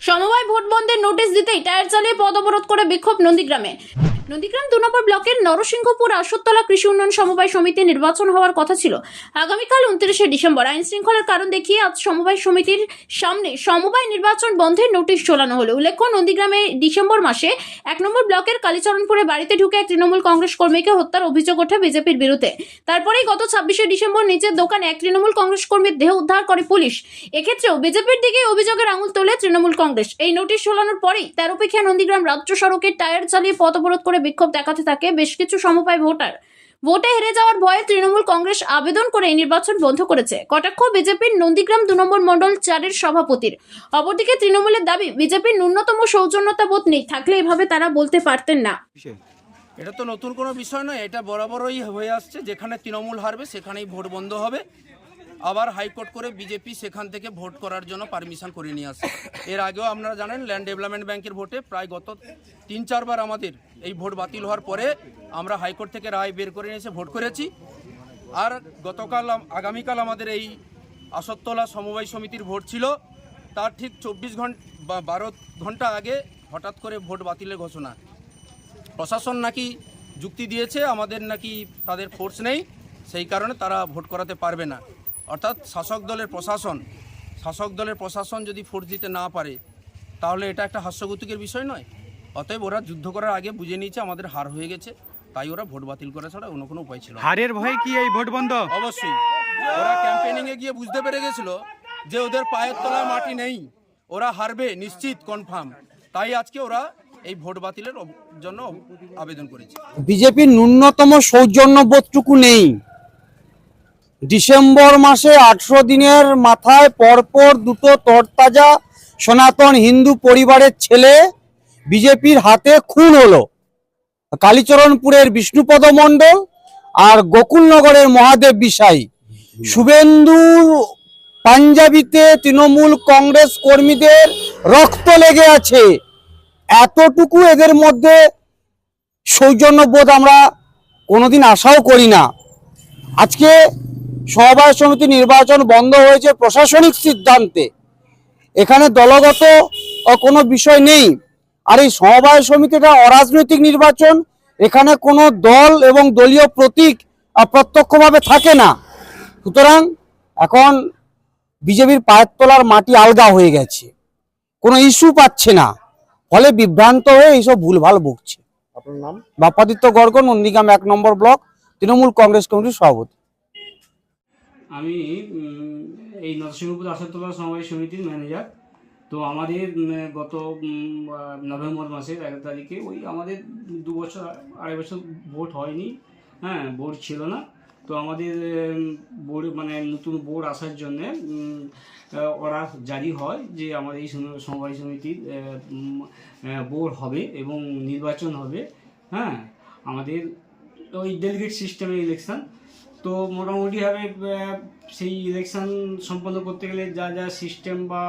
সমবায় ভোট বন্ধের নোটিশ দিতেই টায়ার চালিয়ে পদ অবরোধ করে বিক্ষোভ নন্দীগ্রামে। নন্দীগ্রাম দু নম্বর ব্লকের নরসিংহপুর আসরতলা কৃষি উন্নয়ন সমবায় সমিতি নির্বাচন হওয়ার কথা ছিল। আগামীকাল উনত্রিশে ডিসেম্বর আইন শৃঙ্খলার কারণ দেখিয়ে আজ সমবায় সমিতির সামনে সমবায় নির্বাচন বন্ধের নোটিশ ঝোলানো হলো। উল্লেখ্য, নন্দীগ্রামে ডিসেম্বর মাসে এক নম্বর ব্লকের কালীচরণপুরে বাড়িতে ঢুকে এক তৃণমূল কংগ্রেস কর্মীকে হত্যার অভিযোগ ওঠে বিজেপির বিরুদ্ধে। তারপরেই গত ছাব্বিশে ডিসেম্বর নিজের দোকানে এক তৃণমূল কংগ্রেস কর্মীর দেহ উদ্ধার করে পুলিশ। এক্ষেত্রেও বিজেপির দিকে অভিযোগের আঙুল তোলে তৃণমূল কংগ্রেস। এই নোটিশ ঝোলানোর পরেই তেরোপিখিয়া নন্দীগ্রাম রাজ্য সড়কের টায়ার চালিয়ে পথ অবরোধ করে বিক্ষোভ দেখাতে থাকে বেশ কিছু সমবায় ভোটার। ভোটে হেরে যাওয়ার ভয়ে তৃণমূল কংগ্রেস আবেদন করে এই নির্বাচন বন্ধ করেছে। কটাক্ষ, বিজেপির নন্দীগ্রাম দু নম্বর মণ্ডল চারের সভাপতির। অপরদিকে তৃণমূলের দাবি, বিজেপির ন্যূনতম সৌজন্যতা বোধ নেই, থাকলে এভাবে তারা বলতে পারতেন না। এটা তো নতুন কোনো বিষয় নয়, এটা বরাবরই হয়ে আসছে। যেখানে তৃণমূল হারবে, সেখানেই ভোট বন্ধ হবে। আবার হাইকোর্ট করে বিজেপি সেখান থেকে ভোট করার জন্য পারমিশন করে নিয়ে আসে। এর আগেও আপনারা জানেন ল্যান্ড ডেভেলপমেন্ট ব্যাংকের ভোটে প্রায় গত তিন চারবার আমাদের এই ভোট বাতিল হওয়ার পরে আমরা হাইকোর্ট থেকে রায় বের করে নিয়ে এসে ভোট করেছি। আর গতকাল আগামীকাল আমাদের এই আসরতলা সমবায় সমিতির ভোট ছিল। তার ঠিক চব্বিশ ঘণ্টা, বা বারো ঘণ্টা আগে হঠাৎ করে ভোট বাতিলের ঘোষণা। প্রশাসন নাকি যুক্তি দিয়েছে, আমাদের নাকি তাদের ফোর্স নেই, সেই কারণে তারা ভোট করাতে পারবে না। অর্থাৎ শাসক দলের প্রশাসন শাসক দলের প্রশাসন যদি ফোর্স দিতে না পারে তাহলে এটা একটা হাস্যগতিকের বিষয় নয়। অতএব ওরা যুদ্ধ করার আগে বুঝে নিয়েছে আমাদের হার হয়ে গেছে তাই ওরা ভোট বাতিল করা ছাড়া অন্য কোনো উপায় ছিল হারের ভয়ে কি এই ভোট বন্ধ? অবশ্যই। ওরা ক্যাম্পেনিং এ গিয়ে বুঝতে পেরে গেছিল যে ওদের পায়ের তলায় মাটি নেই। ওরা হারবে নিশ্চিত কনফার্ম তাই আজকে ওরা এই ভোট বাতিলের জন্য আবেদন করেছে। বিজেপির ন্যূনতম সৌজন্যবোধটুকু নেই। ডিসেম্বর মাসে আঠেরো দিনের মাথায় পরপর দুটো তরতাজা সনাতন হিন্দু পরিবারের ছেলে বিজেপির হাতে খুন হলো। কালীচরণপুরের বিষ্ণুপদ মণ্ডল আর গোকুলনগরের মহাদেব বিশাই শুভেন্দু পাঞ্জাবিতে তৃণমূল কংগ্রেস কর্মীদের রক্ত লেগে আছে। এতটুকু এদের মধ্যে সৌজন্যবোধ আমরা কোনোদিন আশাও করি না। আজকে সমবায় সমিতি নির্বাচন বন্ধ হয়েছে প্রশাসনিক সিদ্ধান্তে। এখানে দলগত কোনো বিষয় নেই। আর এই সমবায় সমিতিটা অরাজনৈতিক নির্বাচন এখানে কোনো দল এবং দলীয় প্রতীক প্রত্যক্ষভাবে থাকে না। সুতরাং এখন বিজেপির পায়ের তলার মাটি আলগা হয়ে গেছে। কোনো ইস্যু পাচ্ছে না। ফলে বিভ্রান্ত হয়ে এইসব ভুলভাল বকছে আপনার নাম? বাপাদিত্য গর্গ নন্দীগ্রাম এক নম্বর ব্লক তৃণমূল কংগ্রেস কমিটির সভাপতি। আমি এই নরসিংহপুর আসরতলা সমবায় সমিতির ম্যানেজার। তো আমাদের গত নভেম্বর মাসের এক তারিখে ওই আমাদের দু বছর, আড়াই বছর ভোট হয়নি। হ্যাঁ বোর্ড ছিল না। তো আমাদের বোর্ড মানে নতুন বোর্ড আসার জন্যে ওরা জারি হয় যে আমাদের এই সম- সমবায় সমিতির বোর্ড হবে এবং নির্বাচন হবে। হ্যাঁ আমাদের ওই ডেলিগেট সিস্টেমে ইলেকশন তো মোটামুটিভাবে সেই ইলেকশন সম্পন্ন করতে গেলে যা যা সিস্টেম বা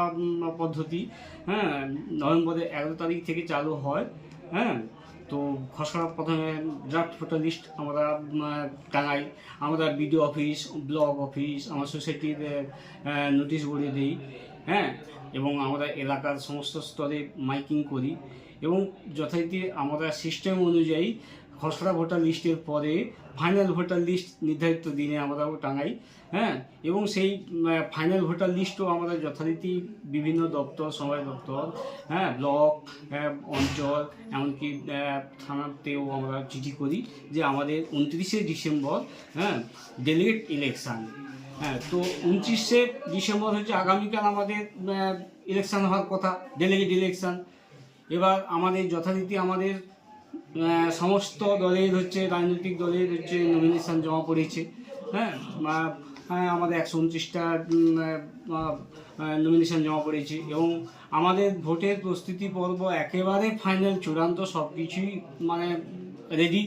পদ্ধতি হ্যাঁ নভেম্বরের এগারো তারিখ থেকে চালু হয় হ্যাঁ তো খসড়া প্রথমে ড্রাফট ভোটার লিস্ট আমরা টাঙাই। আমরা বিডিও অফিস ব্লক অফিস আমার সোসাইটির নোটিশ বোর্ডে দিই হ্যাঁ এবং আমরা এলাকার সমস্ত স্তরে মাইকিং করি এবং যথারীতি আমরা সিস্টেম অনুযায়ী খসড়া ভোটার লিস্টের পরে ফাইনাল ভোটার লিস্ট নির্ধারিত দিনে আমরাও টাঙাই হ্যাঁ? এবং সেই ফাইনাল ভোটার লিস্টও আমরা যথারীতি বিভিন্ন দপ্তর সময় দপ্তর হ্যাঁ ব্লক অঞ্চল, এমনকি থানাতেও আমরা চিঠি করি যে আমাদের উনত্রিশে ডিসেম্বর হ্যাঁ ডেলিগেট ইলেকশান হ্যাঁ তো উনত্রিশে ডিসেম্বর হচ্ছে আগামীকাল আমাদের ইলেকশান হওয়ার কথা ডেলিগেট ইলেকশান এবার আমাদের যথারীতি আমাদের সমস্ত দলের হচ্ছে রাজনৈতিক দলের হচ্ছে নমিনেশান জমা পড়েছে। হ্যাঁ আমাদের একশো উনত্রিশটা নমিনেশন জমা পড়েছে এবং আমাদের ভোটের প্রস্তুতি পর্ব একেবারে ফাইনাল চূড়ান্ত সব কিছুই মানে রেডি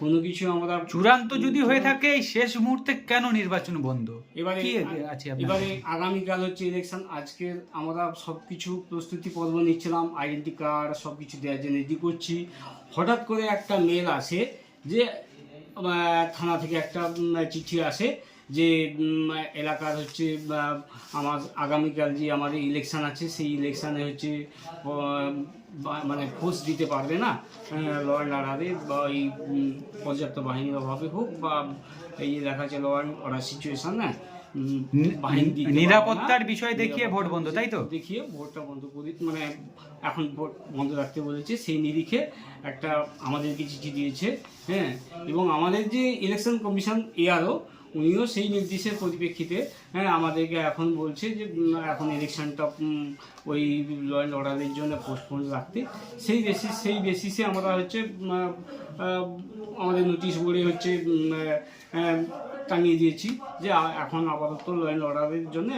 কোনো কিছু আমরা চূড়ান্ত যদি হয়ে থাকে এই শেষ মুহূর্তে কেন নির্বাচন বন্ধ? এবারে কি আছে এবারে আগামীকাল হচ্ছে ইলেকশন আজকে আমরা সব কিছু প্রস্তুতি পর্ব নিচ্ছিলাম আইডেন্টি কার্ড সব কিছু দেওয়ার জন্য রেডি করছি। হঠাৎ করে একটা মেল আসে যে থানা থেকে একটা চিঠি আসে যে এলাকার হচ্ছে আমার আগামীকাল যে আমাদের ইলেকশন আছে সেই ইলেকশানে হচ্ছে মানে ফোর্স দিতে পারবে না ল অ্যান্ড অর্ডারে বা এই পর্যাপ্ত বাহিনীর অভাবে হোক বা এই যে ল অ্যান্ড অর্ডার সিচুয়েশন না। নিরাপত্তার বিষয় দেখিয়ে ভোট বন্ধ, তাই তো? দেখিয়ে ভোটটা বন্ধ করে মানে এখন ভোট বন্ধ রাখতে বলেছে সেই নিরিখে একটা আমাদেরকে চিঠি দিয়েছে হ্যাঁ এবং আমাদের যে ইলেকশন কমিশন এআরও উনিও সেই নির্দেশের পরিপ্রেক্ষিতে হ্যাঁ আমাদেরকে এখন বলছে যে এখন ইলেকশনটা ওই ল অর্ডারের জন্য পোস্টপোন রাখতে। সেই বেসিস সেই বেসিসে আমরা হচ্ছে আমাদের নোটিশ বোর্ডে হচ্ছে টাঙিয়ে দিয়েছি যে এখন আপাতত ল অ্যান্ড অর্ডারের জন্য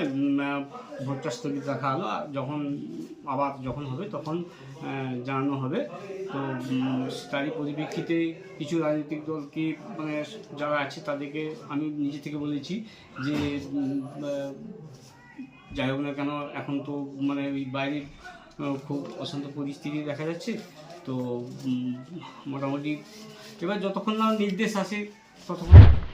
ভোটটা স্থগিত রাখা হলো। যখন, আবার যখন হবে তখন জানানো হবে। তো তারই পরিপ্রেক্ষিতে কিছু রাজনৈতিক দলকে মানে যারা আছে তাদেরকে আমি নিজে থেকে বলেছি যে যাই হোক না কেন, এখন তো মানে ওই বাইরের খুব অশান্ত পরিস্থিতি দেখা যাচ্ছে। তো মোটামুটি, এবার যতক্ষণ না নির্দেশ আসে, ততক্ষণ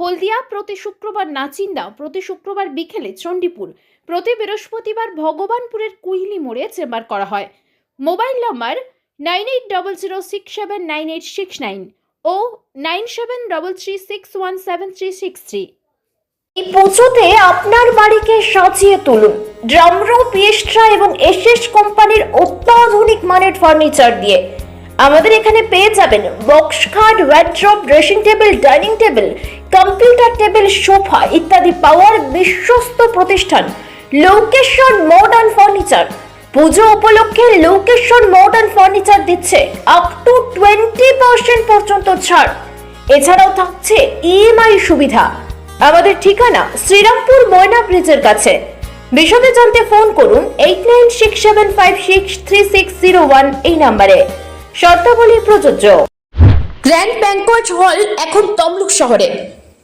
হলদিয়া প্রতি শুক্রবার নাচিন্দা প্রতি শুক্রবার বিকেলে চণ্ডীপুর। প্রতি বৃহস্পতিবার ভগবানপুরের কুইলি মোড়ে চেম্বার করা হয়। Mobile number nine eight double zero six seven nine eight six nine ও nine seven double three six one seven three six three. এই পুজোতে আপনার বাড়িকে সাজিয়ে তুলুন। ড্রামরো পিয়েস্ট্রা এবং এসএস কোম্পানির অত্যাধুনিক মানের ফার্নিচার দিয়ে। আমাদের এখানে পেয়ে যাবেন বক্স খাট wardrobe, dressing table, dining table computer table, sofa ইত্যাদি পাওয়ার বিশ্বস্ত প্রতিষ্ঠান লোকেশন মডার্ন ফার্নিচার। পুজো উপলক্ষে লোকেশন মডার্ন ফার্নিচার দিচ্ছে আপ টু টোয়েন্টি পার্সেন্ট পর্যন্ত ছাড়। এছাড়াও থাকছে ইএমআই সুবিধা। আমাদের ঠিকানা শ্রীরামপুর ময়না ব্রিজের কাছে। বিশদে জানতে ফোন করুন eight nine six seven five six three six zero one এই নাম্বারে। শর্তাবলী প্রযোজ্য। গ্র্যান্ড ব্যাংকোয়েট হল এখন তমলুক শহরে।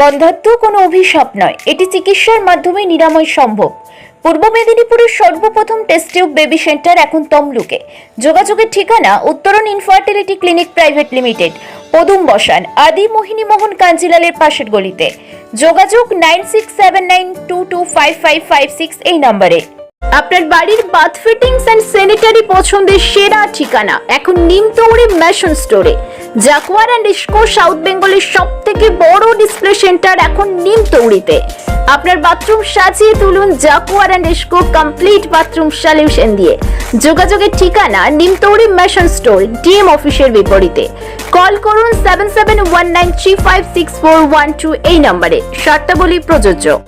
বন্ধাত্ম কোনো অভিশাপ নয়। এটি চিকিৎসার মাধ্যমে নিরাময় সম্ভব। পূর্ব মেদিনীপুরের সর্বপ্রথম টেস্ট টিউব বেবি সেন্টার এখন তমলুকে। যোগাযোগের ঠিকানা উত্তরণ ইনফার্টিলিটি ক্লিনিক প্রাইভেট লিমিটেড পদুম বসান, আদি মোহিনী মোহন কাঞ্জিলালের পাশের গলিতে। যোগাযোগ nine six seven nine two two five five five six এই নম্বরে। আপনার বাড়ির বাথ ফিটিংস অ্যান্ড স্যানিটারি পছন্দের সেরা ঠিকানা এখন নিমতৌড়ি ম্যাশন স্টোরে। জাকুয়ার অ্যান্ড ইস্কো সাউথ বেঙ্গলের সব থেকে বড় সেন্টার এখন নিম নিমতৌড়িতে আপনার বাথরুম সাজিয়ে তুলুন Jaquar and Essco complete bathroom solution দিয়ে। যোগাযোগের ঠিকানা নিমতৌড়ি মেশন স্টোর ডিএম অফিসের বিপরীতে। কল করুন seven seven one nine three five six four one two এই নম্বরে। শর্তাবলী প্রযোজ্য।